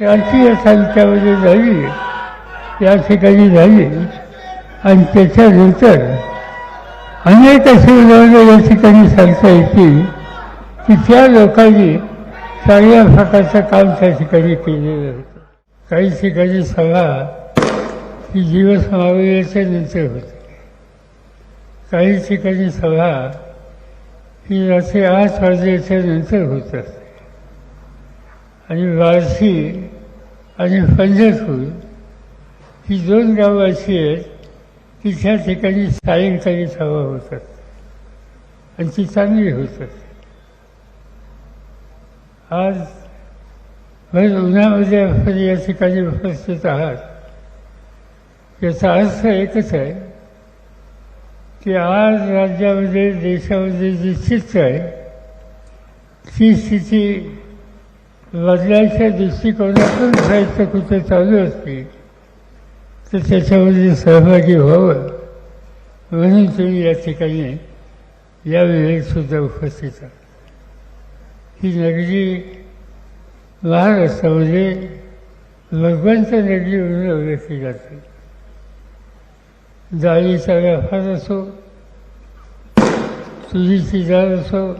राष्ट्रीय साहित्यामध्ये झाली. या ठिकाणी झाली. आणि त्याच्यानंतर अनेक अशी उदाहरणं या ठिकाणी सांगता येतील की त्या लोकांनी चांगल्या प्रकारचं काम त्या ठिकाणी केलेलं होतं. काही ठिकाणी सभा ही दिवस मावळल्याच्या नंतर होते. काही ठिकाणी सभा ही रात्री आठ वाजल्याच्या नंतर होत. असते आणि वारसी आणि पंढरपूर ही दोन गावं अशी आहेत की त्या ठिकाणी सायंकाळी सभा होतात आणि ती चांगली होतात. आज भर उन्हामध्ये आपण या ठिकाणी उपस्थित आहात. याचा अर्थ एकच आहे की आज राज्यामध्ये देशामध्ये जी स्थिती आहे ती स्थिती बदलायच्या दृष्टिकोनातून प्रयत्न कुठे चालू असतील तर त्याच्यामध्ये सहभागी व्हावं म्हणून तुम्ही या ठिकाणी यावेळी सुद्धा उपस्थित आहात. ही नगरी महाराष्ट्रामध्ये भगवंत नगरी म्हणून ओळखली जाते. डाळीचा व्यापार असो तुरीची डाळ असो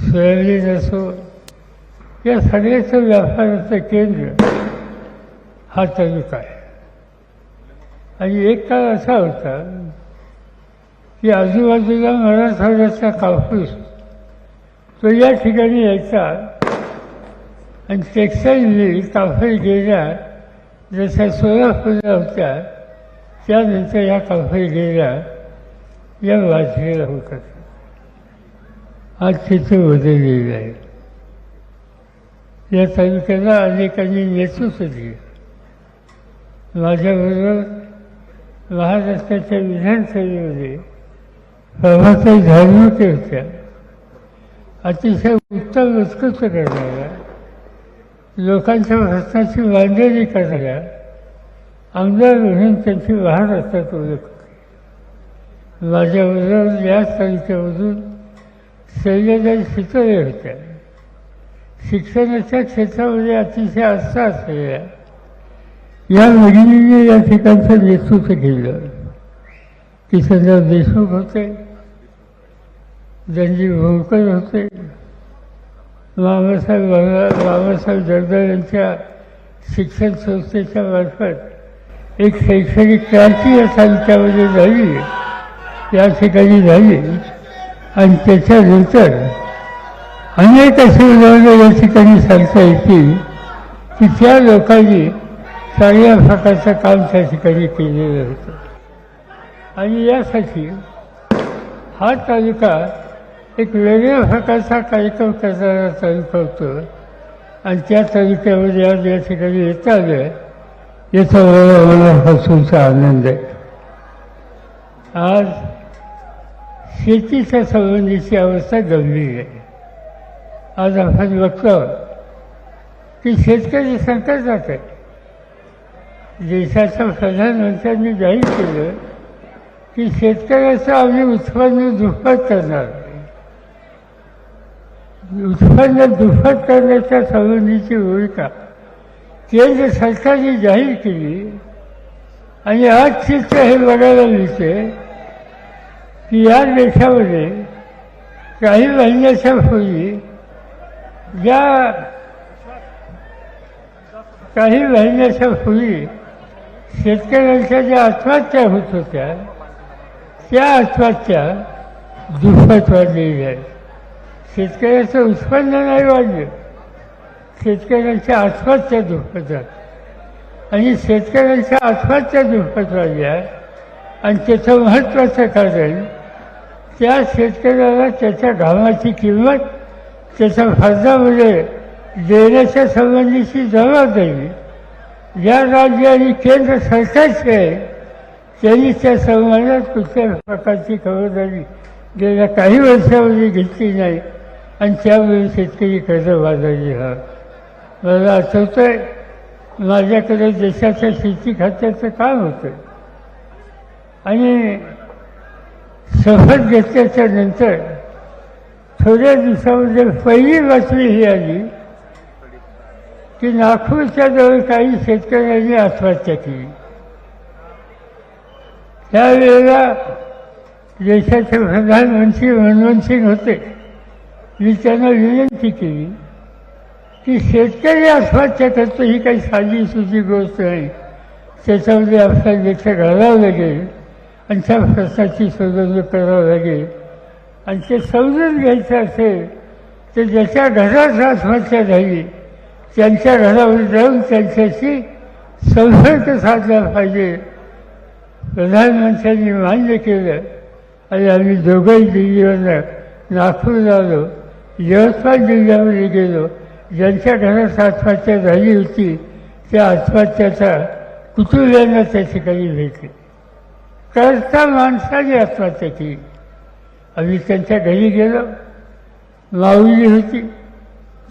सोयाबीन असो या सगळ्याचं व्यापाराचं केंद्र हा तालुका आहे. आणि एक काळ असा होता की आजूबाजूला मराठवाड्याचा कापूस तो या ठिकाणी यायचा आणि टेक्स्टाईल मिल कापड गेल्या जशा सोलापूरला होत्या त्यानंतर या कापड गेल्या या वाजलेला होतात आज तिथे बदललेलं आहे या तालुक्याला अनेकांनी नेतृत्व दिले. माझ्याबरोबर महाराष्ट्राच्या विधानसभेमध्ये प्रभाताई धार्मिक होत्या. अतिशय उत्तम उत्कृष्ट करणाऱ्या लोकांच्या प्रश्नाची मांडणी करणाऱ्या आमदार म्हणून त्यांची महाराष्ट्रात ओळख होती माझ्याबरोबर याच तालुक्यामधून सैन्यदल शितळे होत्या शिक्षणाच्या क्षेत्रामध्ये अतिशय आस्था असलेल्या या भगिनीने या ठिकाणचं नेतृत्व केलं. किशनराव देशमुख होते रणजी भोकर होते बाबासाहेब बाबासाहेब जगदाळ यांच्या शिक्षण संस्थेच्या मार्फत एक शैक्षणिक क्रांती या तालुक्यामध्ये झाली या ठिकाणी झाली. आणि त्याच्यानंतर अनेक अशी उदाहरणं या ठिकाणी सांगता येतील की त्या लोकांनी चांगल्या प्रकारचं काम त्या ठिकाणी केलेलं होतं. आणि यासाठी हा तालुका एक वेगळ्या प्रकारचा कार्यक्रम करणारा तालुका होतो. आणि त्या तालुक्यामध्ये आज या ठिकाणी येता आलं याचा मला मनापासूनचा आनंद आहे. आज शेतीच्या संबंधीची अवस्था गंभीर आहे. आज अर्थात बघतो की शेतकरी संकटात आहे देशाच्या प्रधानमंत्र्यांनी जाहीर केलं की शेतकऱ्याचं आम्ही उत्पन्न दुप्पट करणार. उत्पन्न दुप्पट करण्याच्या संबंधीची भूमिका केंद्र सरकारने जाहीर केली. आणि आज चित्र हे बघायला मिळते की या देशामध्ये काही महिन्याच्या पूर्वी ज्या काही महिन्याच्या पूर्वी शेतकऱ्यांच्या ज्या आत्महत्या होत होत्या त्या आत्महत्या दुप्पट वाढलेल्या आहेत. शेतकऱ्याचं उत्पन्न नाही वाढलं शेतकऱ्यांच्या आत्महत्या दुप्पट आणि शेतकऱ्यांच्या आत्महत्या दुप्पट वाढल्या आणि त्याचं महत्त्वाचं कारण त्या शेतकऱ्याला त्याच्या घामाची किंमत त्याच्या फर्जामध्ये म्हणजे देण्याच्या संबंधीची जबाबदारी. ज्या राज्य आणि केंद्र सरकारची आहे त्यांनी त्या संबंधात कुठल्याच प्रकारची खबरदारी गेल्या काही वर्षामध्ये घेतली नाही. आणि त्यामुळे शेतकरी कर्जबाजारी हा. मला आठवतं आहे माझ्याकडे देशाच्या शेती खात्याचं काम होतं. आणि शपथ घेतल्याच्या नंतर थोड्या दिवसामध्ये पहिली बातमी ही आली. की नागपूरच्या जवळ काही शेतकऱ्यांनी आत्महत्या केली त्यावेळेला देशाचे प्रधानमंत्री मनमोहन सिंग होते. मी त्यांना विनंती केली की शेतकरी आत्महत्या करतो ही काही साधी सुधी गोष्ट नाही. त्याच्यामध्ये आपला लक्ष घालावं लागेल आणि त्या प्रश्नाची सोडवणूक करावं लागेल. आणि ते समजून घ्यायचं असेल तर ज्याच्या घरात आत्महत्या झाली त्यांच्या घरावर जाऊन त्यांच्याशी संसर्ग साधला पाहिजे. प्रधानमंत्र्यांनी मान्य केलं आणि आम्ही दोघंही दिल्लीवर नागपूरला आलो यवतमाळ जिल्ह्यामध्ये गेलो. ज्यांच्या घरात आत्महत्या झाली होती त्या आत्महत्याचा कुटुंबियांना त्या ठिकाणी भेटले. करता माणसाने आत्महत्या केली. आम्ही त्यांच्या घरी गेलो. माऊली होती.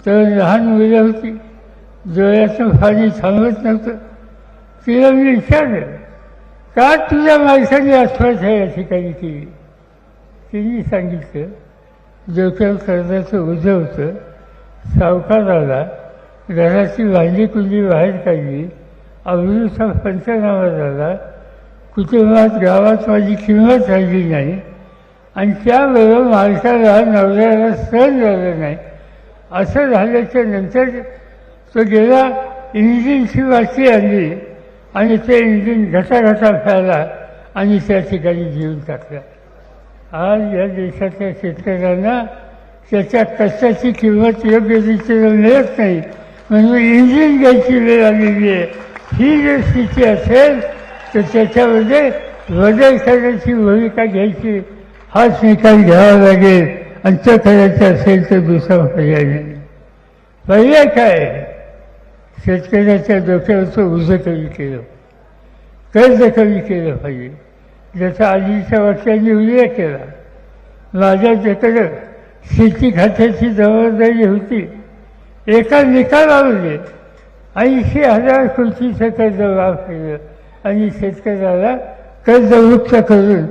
तर लहान मुलं होती. डोळ्याचं पाणी थांबत नव्हतं. तिला मी विचारलं का तुझ्या माणसाने आहे या ठिकाणी केली? तिने सांगितलं डोक्यावर कर्जाचं उजं होतं. सावकार आला घराची भांडी कुंडी बाहेर काढली. अमृतचा पंचनामा झाला. कुटुंबात गावात माझी किंमत राहिली नाही. आणि त्याबरोबर माणसाला नवऱ्याला सहन झालं नाही. असं झाल्याच्यानंतर तो गेला इंजिनची वाची आणली आणि ते इंजिन घटाघटा खायला आणि त्या ठिकाणी जीवन टाकला. आज या देशातल्या शेतकऱ्यांना त्याच्या कष्टाची किंमत योग्य रीतीनं मिळत नाही. म्हणून इंजिन घ्यायची वेळ आलेली आहे. ही जर स्थिती असेल तर त्याच्यामध्ये बदल करण्याची भूमिका घ्यायची हाच निकाल घ्यावा लागेल आणि तो करायचं असेल तर दुसरा पर्याय नाही. पर्याय काय? शेतकऱ्याच्या डोक्यावरचं उजं कमी केलं. कर्ज कमी केलं पाहिजे. ज्याचा आजीच्या वाक्यांनी उल्लेख केला. माझ्याकडं शेती खात्याची जबाबदारी होती. एका निकालामध्ये ऐंशी हजार कोटीचं कर्ज माफ केलं आणि शेतकऱ्याला कर्जमुक्त करून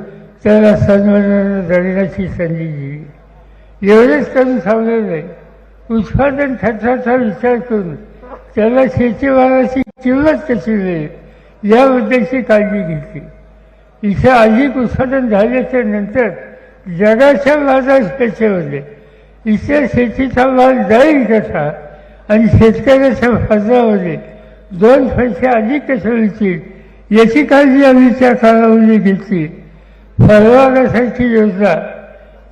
त्याला सन्मानानं जगण्याची संधी दिली. एवढेच करून थांबलं नाही उत्पादन खर्चाचा विचार करून त्याला शेतीमालाची किंमत कशी मिळेल याबद्दलची काळजी घेतली. इथे अधिक उत्पादन झाल्याच्यानंतर जगाच्या बाजारपेठेमध्ये इथे शेतीचा माल जाईल कसा आणि शेतकऱ्याच्या फर्जामध्ये दोन पैसे अधिक कसे मिळतील याची काळजी आम्ही त्या काळामध्ये घेतली. फळबागासारखी योजना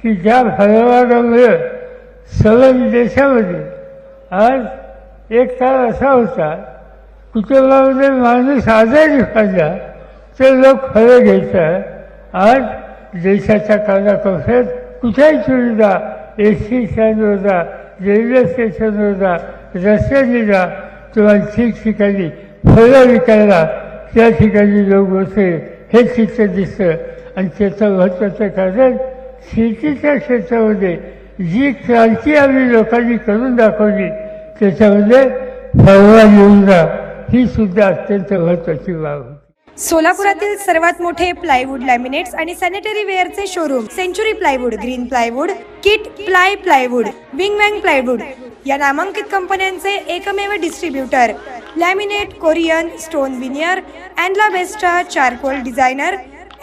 की ज्या फळबागामुळे सलग देशामध्ये आज एक काळ असा होता कुटुंबामध्ये माणूस आजारी पाहिजे तर लोक फळं घ्यायचं. आज देशाच्या कानाकोपऱ्यात कुठेही सुविधा एस टी स्टँडवर जा रेल्वे स्टेशनवर जा रस्त्याने जा किंवा ठिकठिकाणी फळं विकायला त्या ठिकाणी लोक बसले. हे चित्र दिसतं. आणि त्याचं महत्त्वाचं कारण शेतीच्या क्षेत्रामध्ये जी क्रांती आम्ही लोकांनी करून दाखवली त्याच्यामध्ये फळवा योजना ही सुद्धा अत्यंत महत्त्वाची बाब होती. सोलापुरातील सर्वात मोठे प्लायवूड लॅमिनेट्स आणि sanitary वेअरचे showroom century plywood green plywood kit ply plywood wing wang plywood या नामांकित कंपन्यांचे एकमेव distributor laminate Korean stone veneer अँडला बेस्टा charcoal designer